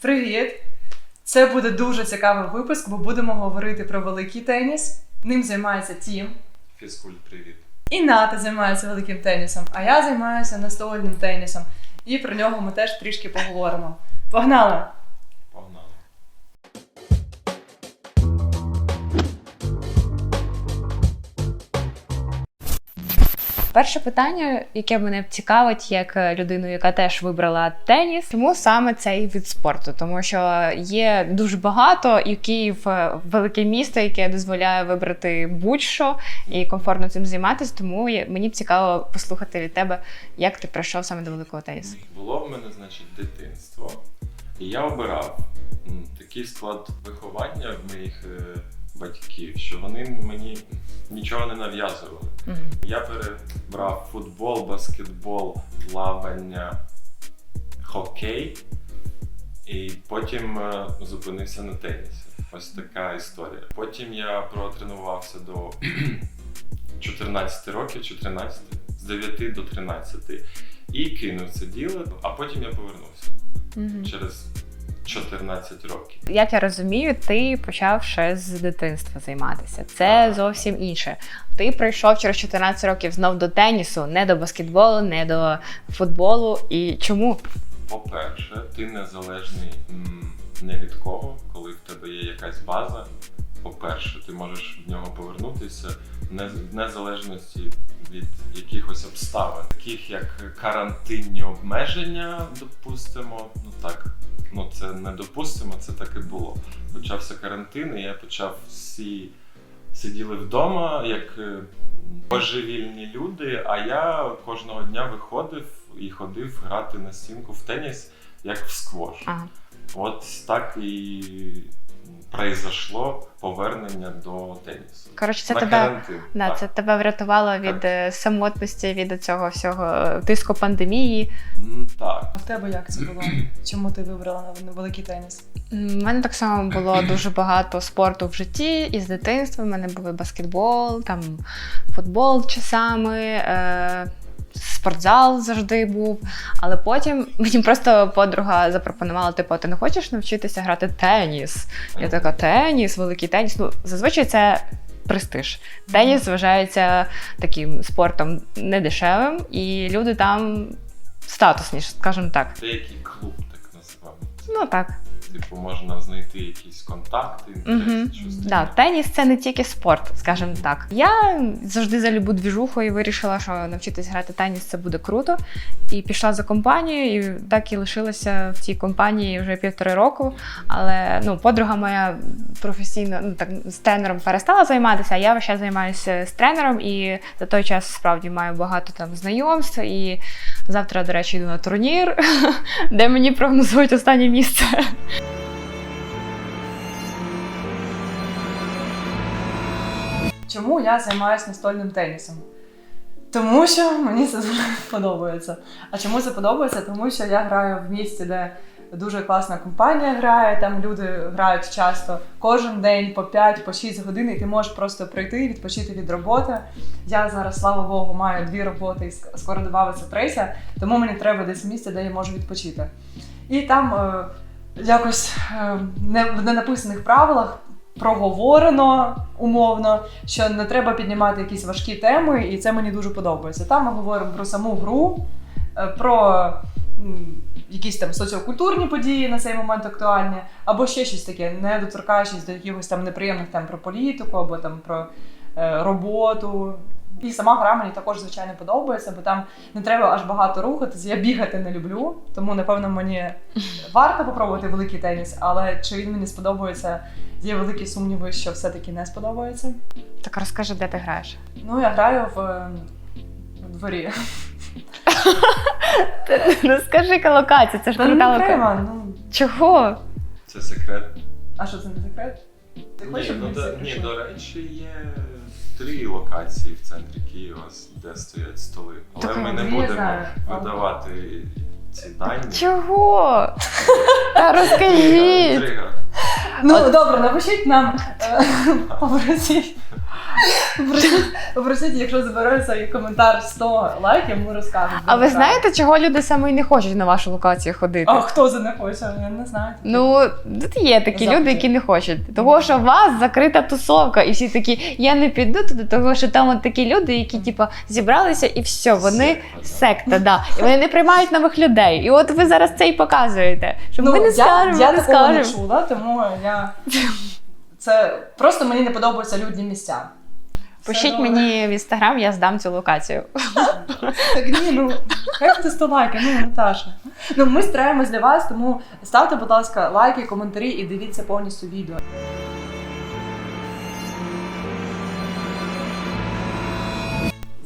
Привіт! Це буде дуже цікавий випуск, бо будемо говорити про великий теніс. Ним займається Тім. Фізкульт, привіт. І Ната займається великим тенісом, а я займаюся настольним тенісом. І про нього ми теж трішки поговоримо. Погнали! Перше питання, яке мене цікавить, як е, людину, яка теж вибрала теніс, чому саме цей вид спорту? Тому що є дуже багато, і Київ е, велике місто, яке дозволяє вибрати будь-що і комфортно цим займатися. Тому мені б цікаво послухати від тебе, як ти прийшов саме до великого тенісу. Було в мене, значить, дитинство. І я обирав такий склад виховання в моїх е, батьків, що вони мені нічого не нав'язували. Я перебрав футбол, баскетбол, плавання, хокей, і потім е, зупинився на тенісі. Ось така історія. Потім я протренувався до 14 років, 14, з 9 до 13. І кинув це діло, а потім я повернувся Мгм. через 14 років. Як я розумію, ти почав ще з дитинства займатися. Це зовсім інше. Ти прийшов через 14 років знов до тенісу, не до баскетболу, не до футболу. І чому? По-перше, ти незалежний не від кого, коли в тебе є якась база. По-перше, ти можеш в нього повернутися не в незалежності від якихось обставин, таких як карантинні обмеження, допустимо. Ну так, ну це не допустимо, це так і було. Почався карантин, і я почав всі сиділи вдома як е, божевільні люди. А я кожного дня виходив і ходив грати на стінку в теніс, як в сквош. Ага. От так і произошло повернення до тенісу. Коротше, це на тебе. карантин. Да, так. це тебе врятувало від е, самотності, від цього всього е, тиску пандемії. М, так. А в тебе як це було? Чому ти вибрала великий теніс? У мене так само було дуже багато спорту в житті і з дитинства. У мене були баскетбол, там футбол часами. Е- Спортзал завжди був, але потім мені просто подруга запропонувала: типу, ти не хочеш навчитися грати теніс? Я така, теніс, великий теніс. Ну, зазвичай це престиж. Теніс вважається таким спортом недешевим, і люди там статусні, скажімо так. Деякий клуб, так називаємо. Ну так. Типу, можна знайти якісь контакти, інтереси, Угу. щось Да, теніс це не тільки спорт, скажімо так. Я завжди за любу двіжуху і вирішила, що навчитись грати теніс це буде круто. І пішла за компанію, і так і лишилася в цій компанії вже півтори року. Але ну, подруга моя професійно ну, так, з тренером перестала займатися, а я ще займаюся з тренером, і за той час справді маю багато там знайомств. І завтра, до речі, йду на турнір, де мені прогнозують останнє місце. Чому я займаюся настольним тенісом? Тому що мені це подобається. А чому це подобається? Тому що я граю в місті, де дуже класна компанія грає, там люди грають часто кожен день по 5 по 6 годин, і ти можеш просто прийти відпочити від роботи. Я зараз, слава Богу, маю дві роботи і скоро додається третя, тому мені треба десь місце, де я можу відпочити. І там е, якось е, в ненаписаних правилах проговорено умовно, що не треба піднімати якісь важкі теми, і це мені дуже подобається. Там ми говоримо про саму гру, е, про якісь там соціокультурні події на цей момент актуальні, або ще щось таке, не доторкаючись до якихось там неприємних тем про політику, або там про е, роботу. І сама гра мені також звичайно подобається, бо там не треба аж багато рухатися. Я бігати не люблю, тому напевно мені варто попробувати великий теніс, але чи він мені сподобається, є великі сумніви, що все-таки не сподобається. Так розкажи, де ти граєш. Ну, я граю в, е, в дворі. Ну скажи локацію, це ж Та не крута треба. локація. Ну, Чого? Це секрет. а що це не секрет? Ти Ні, хочеш, щоб ну, ми ні, прийшли? до речі, є три локації в центрі Києва, де стоять столи. Але Так, ми не я будемо знаю. видавати ці дані. Чого? Та розкажіть. Інтрига. Ну добре, напишіть нам е. Попросіть, попросіть, якщо збереться і коментар 100 лайків, ми розкажемо. А ви знаєте, чого люди саме і не хочуть на вашу локацію ходити? А хто за не хоче? Я не знаю. Ну, тут є такі Завжди. люди, які не хочуть. Того, що у вас закрита тусовка, і всі такі, я не піду туди, того що там от такі люди, які типу, зібралися і все, вони Секта, да. І вони не приймають нових людей. І от ви зараз це і показуєте. Що ми не Ну, я, скажемо, я не такого не чула, тому я. Це просто мені не подобаються людні місця. Пишіть мені в інстаграм, я здам цю локацію. Так ні, ну хай буде 100 лайків, ну Наташа. Ну ми стараємось для вас, тому ставте, будь ласка, лайки, коментарі і дивіться повністю відео.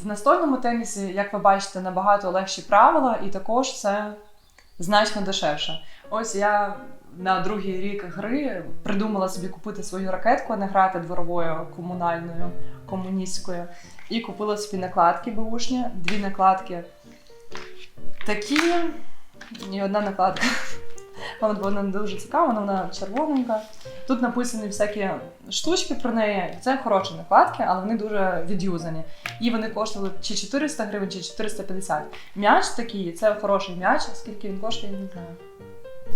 В настольному тенісі, як ви бачите, набагато легші правила, і також це значно дешевше. Ось я на другий рік гри придумала собі купити свою ракетку, а не грати дворовою комунальною комуністською. І купила собі накладки бушні, дві накладки такі, і одна накладка. Вона, вона дуже цікава, вона червоненька. Тут написані всякі штучки про неї. Це хороші накладки, але вони дуже відюзані. І вони коштували чи 400 гривень, чи 450. М'яч такий, це хороший м'яч, скільки він коштує, я не знаю.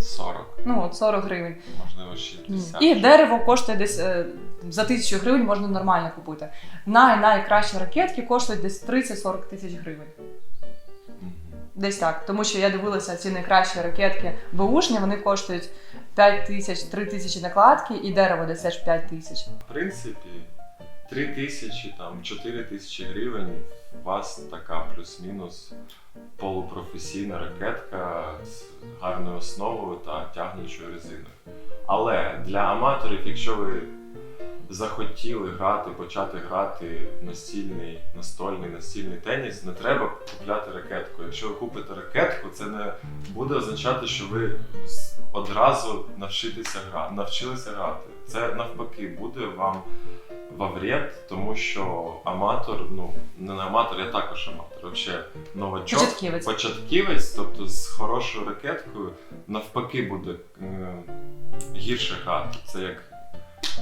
40, Ну, от 40 гривень. можливо, 60. І дерево коштує десь е, за тисячу гривень можна нормально купити. Най найкращі ракетки коштують десь 30-40 тисяч гривень. Десь так. Тому що я дивилася ці найкращі ракетки беушні, вони коштують 5 тисяч, 3 тисячі накладки, і дерево десь теж 5 тисяч. В принципі, 3 тисячі, там, 4 тисячі гривень у вас така плюс-мінус полупрофесійна ракетка з гарною основою та тягнучою резиною. Але для аматорів, якщо ви захотіли грати, почати грати настільний, настольний, настільний теніс, не треба купляти ракетку. Якщо ви купите ракетку, це не буде означати, що ви одразу навчитеся грати, навчилися грати. Це навпаки буде вам во вред, тому що аматор, ну не аматор, я також аматор, взагалі новачок. Початківець. Початківець, тобто з хорошою ракеткою, навпаки буде е, гірше грати. Це як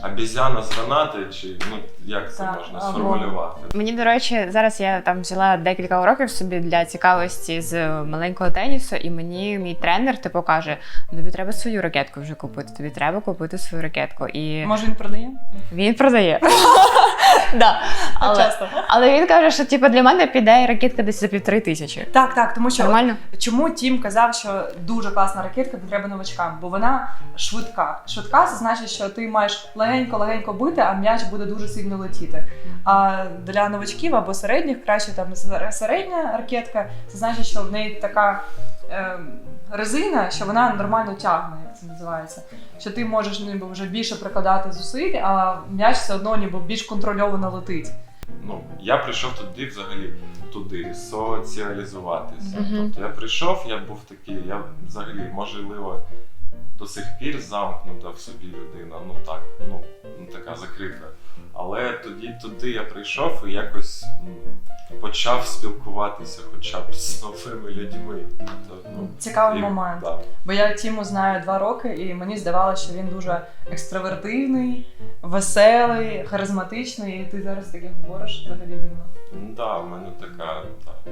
обізяна з гранати, чи ну як це Так, можна або- сформулювати? Мені, до речі, зараз я там взяла декілька уроків собі для цікавості з маленького тенісу, і мені мій тренер типу каже: тобі треба свою ракетку вже купити, тобі треба купити свою ракетку. І Може він продає? він продає. Да. Але, Часто. але він каже, що типу, для мене піде ракетка десь за півтори тисячі. Так, так, тому що Нормально? Чому Тім казав, що дуже класна ракетка не треба новачкам? Бо вона швидка. Швидка це значить, що ти маєш легенько-легенько бити, а м'яч буде дуже сильно летіти. А для новачків або середніх краще там середня ракетка, це значить, що в неї така резина, що вона нормально тягне, як це називається. Що ти можеш ніби вже більше прикладати зусиль, а м'яч все одно ніби більш контрольовано летить. Ну, я прийшов туди взагалі туди соціалізуватися. Мгм. Тобто я прийшов, я був такий, я взагалі, можливо, до сих пір замкнута в собі людина, ну так, ну, ну така закрита. Але тоді туди я прийшов і якось почав спілкуватися хоча б з новими людьми. Тобто, ну, Цікавий і- момент. да. Бо я Тіму знаю два роки, і мені здавалося, що він дуже екстравертивний, веселий, харизматичний, і ти зараз таке говориш взагалі дивно. Ну, да, у мене така та,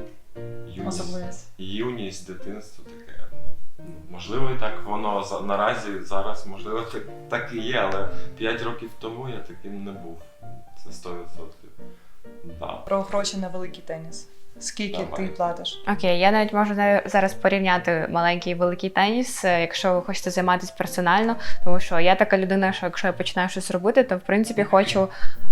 юність. Юність, дитинство таке. Можливо, і так воно наразі зараз, можливо, так, так і є, але 5 років тому я таким не був. Це 100%. Да. Про гроші на великий теніс. Скільки Давай. ти платиш? Окей, я навіть можу зараз порівняти маленький і великий теніс, е, якщо ви хочете займатися персонально, тому що я така людина, що якщо я починаю щось робити, то в принципі хочу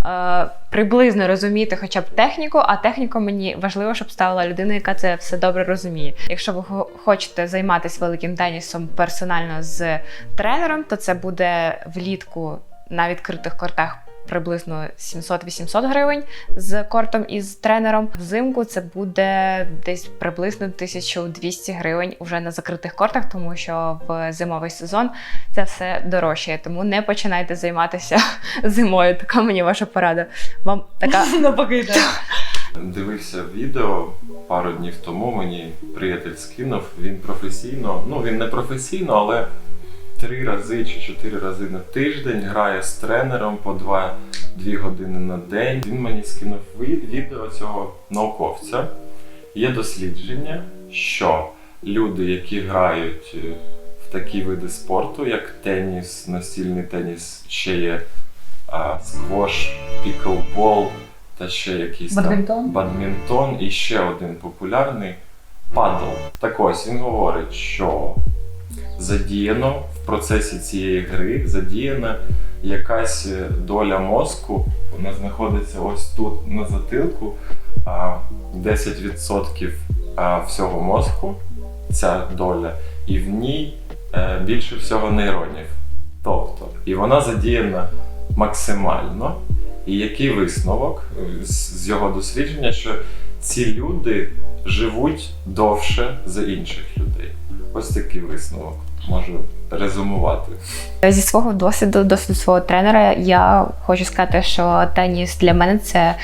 е, приблизно розуміти хоча б техніку, а техніку мені важливо, щоб ставила людина, яка це все добре розуміє. Якщо ви хо- хочете займатися великим тенісом персонально з тренером, то це буде влітку на відкритих кортах. Приблизно 700-800 гривень з кортом і з тренером. Взимку це буде десь приблизно 1200 гривень уже на закритих кортах, тому що в зимовий сезон це все дорожчає. Тому не починайте займатися зимою. Така мені ваша порада. Вам така Навпаки. Дивився відео пару днів тому, мені приятель скинув. Він професійно, ну він не професійно, але три рази чи чотири рази на тиждень грає з тренером по два дві години на день. Він мені скинув відео цього науковця. Є дослідження, що люди, які грають е, в такі види спорту, як теніс, настільний теніс, ще є а, сквош, піклбол та ще якийсь там Бадмінтон? бадмінтон і ще один популярний падл. Так ось він говорить, що задіяно в процесі цієї гри задіяна якась е, доля мозку. Вона знаходиться ось тут на затилку. А 10% всього мозку, ця доля, і в ній е, більше всього нейронів. Тобто, і вона задіяна максимально. І який висновок з його дослідження, що ці люди живуть довше за інших людей. Ось такий висновок можу резумувати. Зі свого досвіду, досвіду свого тренера, я хочу сказати, що теніс для мене це е,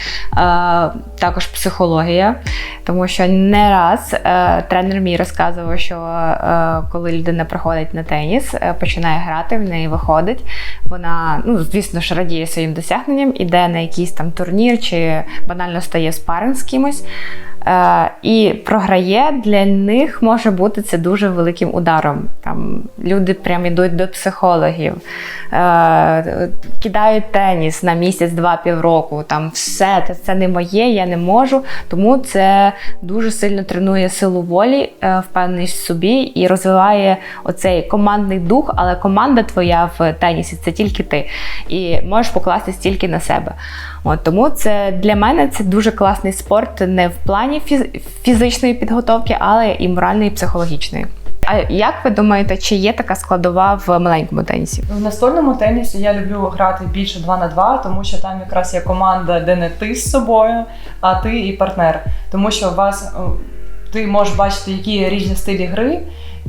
також психологія, тому що не раз е, тренер мій розказував, що е, коли людина приходить на теніс, е, починає грати, в неї виходить. Вона, ну звісно ж, радіє своїм досягненням, іде на якийсь там турнір чи банально стає спаринг з кимось. Е, і програє для них може бути це дуже великим ударом. Там люди прям ідуть до психологів, е, кидають теніс на місяць, два, півроку. Там все це, це не моє, я не можу. Тому це дуже сильно тренує силу волі, е, впевненість в собі і розвиває оцей командний дух, але команда твоя в тенісі це тільки ти. І можеш покластись тільки на себе. От, тому це для мене це дуже класний спорт не в плані фіз- фізичної підготовки, але і моральної, і психологічної. А як ви думаєте, чи є така складова в маленькому тенісі? В настольному тенісі я люблю грати більше 2 на 2, тому що там якраз є команда, де не ти з собою, а ти і партнер. Тому що у вас е, ти можеш бачити, які різні стилі гри,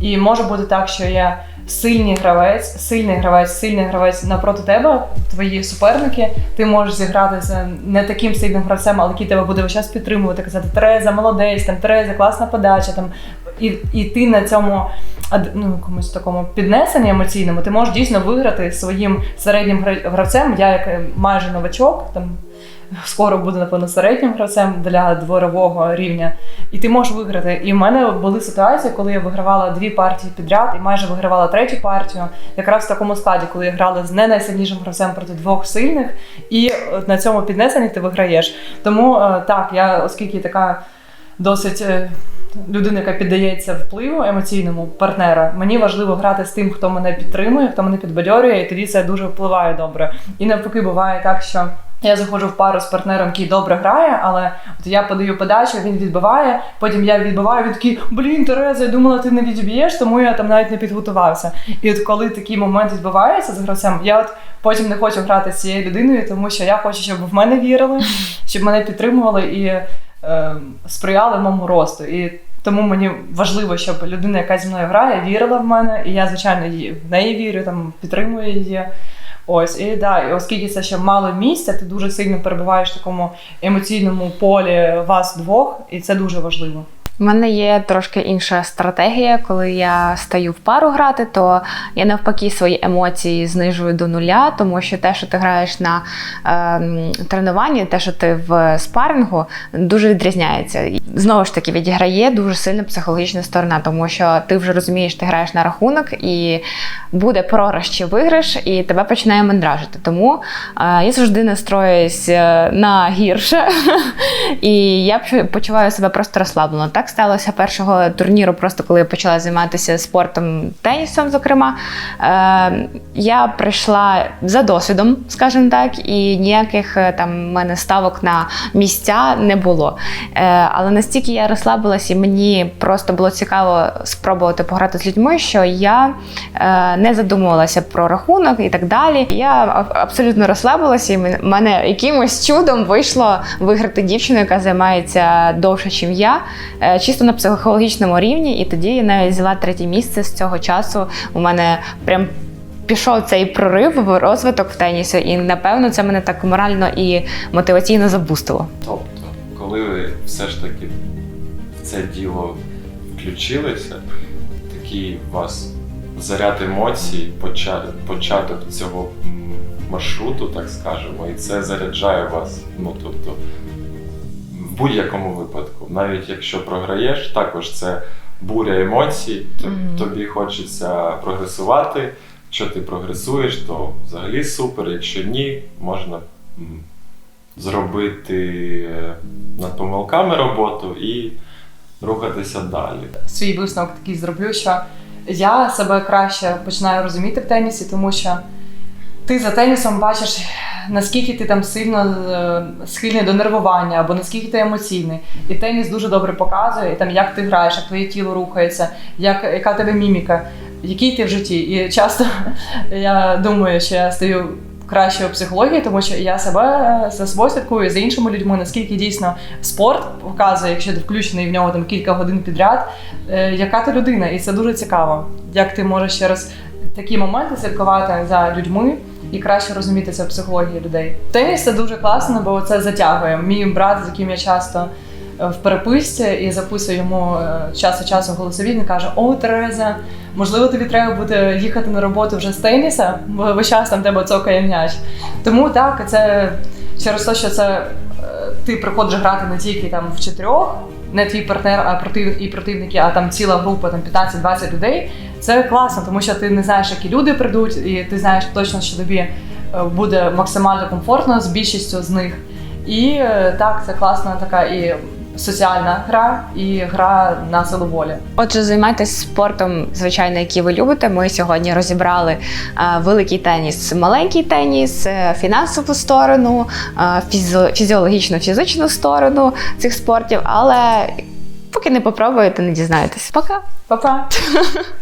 і може бути так, що є сильний гравець, сильний гравець, сильний гравець напроти тебе, твої суперники. Ти можеш зіграти з не таким сильним гравцем, але який тебе буде весь час підтримувати, казати Тереза, молодець, там Тереза, класна подача. Там і, і ти на цьому ну, якомусь такому піднесенні емоційному, ти можеш дійсно виграти своїм середнім гравцем. Я як е, майже новачок, там скоро буду, напевно, середнім гравцем для дворового рівня. І ти можеш виграти. І в мене були ситуації, коли я вигравала дві партії підряд і майже вигравала третю партію, якраз в такому складі, коли я грала з не найсильнішим гравцем проти двох сильних, і е, на цьому піднесенні ти виграєш. Тому е, так, я, оскільки така досить. е, Людина, яка піддається впливу емоційному партнера, мені важливо грати з тим, хто мене підтримує, хто мене підбадьорює, і тоді це дуже впливає добре. І навпаки, буває так, що я заходжу в пару з партнером, який добре грає, але от я подаю подачу, він відбиває. Потім я відбиваю, він такий, блін, Тереза, я думала, ти не відб'єш, тому я там навіть не підготувався. І от коли такий момент відбувається з гравцем, я от потім не хочу грати з цією людиною, тому що я хочу, щоб в мене вірили, щоб мене підтримували і е, сприяли моєму росту. І тому мені важливо, щоб людина, яка зі мною грає, вірила в мене, і я, звичайно, в неї вірю, там підтримую її. Ось, і да, і оскільки це ще мало місця, ти дуже сильно перебуваєш в такому емоційному полі вас двох, і це дуже важливо. У мене є трошки інша стратегія. Коли я стаю в пару грати, то я навпаки свої емоції знижую до нуля, тому що те, що ти граєш на ем, тренуванні, те, що ти в спарингу, дуже відрізняється. Знову ж таки, відіграє дуже сильно психологічна сторона, тому що ти вже розумієш, ти граєш на рахунок, і буде програш чи виграш, і тебе починає мандражити. Тому е, я завжди настроююсь е, на гірше, і я почуваю себе просто розслаблено. Так сталося першого турніру, просто коли я почала займатися спортом, тенісом, зокрема. Е, я прийшла за досвідом, скажімо так, і ніяких е, там в мене ставок на місця не було. Е, але настільки я розслабилась, і мені просто було цікаво спробувати пограти з людьми, що я е, не задумувалася про рахунок і так далі. Я абсолютно розслабилася, і мене якимось чудом вийшло виграти дівчину, яка займається довше, ніж я, е, чисто на психологічному рівні. І тоді я навіть взяла третє місце з цього часу. У мене прям. Пішов цей прорив в розвиток в тенісі, і напевно це мене так морально і мотиваційно забустило. Тобто, коли ви все ж таки в це діло включилися, такий у вас заряд емоцій, початок цього маршруту, так скажемо, і це заряджає вас. Ну тобто, в будь-якому випадку, навіть якщо програєш, також це буря емоцій. Мгм. Тобі хочеться прогресувати. Якщо ти прогресуєш, то взагалі супер. Якщо ні, можна зробити е, над помилками роботу і рухатися далі. свій висновок такий зроблю, що я себе краще починаю розуміти в тенісі, тому що ти за тенісом бачиш, наскільки ти там сильно е, схильний до нервування, або наскільки ти емоційний. І теніс дуже добре показує, там, як ти граєш, як твоє тіло рухається, як, яка тебе міміка, який ти в житті. І часто я думаю, що я стаю кращою психології, тому що я себе за собою слідкую за іншими людьми, наскільки дійсно спорт показує, якщо ти включений в нього там кілька годин підряд, е, яка ти людина, і це дуже цікаво. Як ти можеш через такі моменти слідкувати за людьми і краще розумітися в психології людей. Теніс це дуже класно, бо це затягує. Мій брат, з яким я часто е, в переписці і записую йому е, час від часу голосові, він каже: О, Тереза, можливо, тобі треба буде їхати на роботу вже з теніса, бо весь час там тебе цокає м'яч. Тому так, це через те, що це е, ти приходиш грати не тільки там в чотирьох, не твій партнер, а і противники, а там ціла група, там 15-20 людей. Це класно, тому що ти не знаєш, які люди прийдуть, і ти знаєш точно, що тобі е, буде максимально комфортно з більшістю з них. І е, так, це класна така і соціальна гра, і гра на силу волі. Отже, займайтесь спортом, звичайно, який ви любите. Ми сьогодні розібрали е, великий теніс, маленький теніс, фінансову сторону, е, фізіо- фізіологічно-фізичну сторону цих спортів. Але поки не попробуєте, не дізнаєтесь. Пока! Па-па!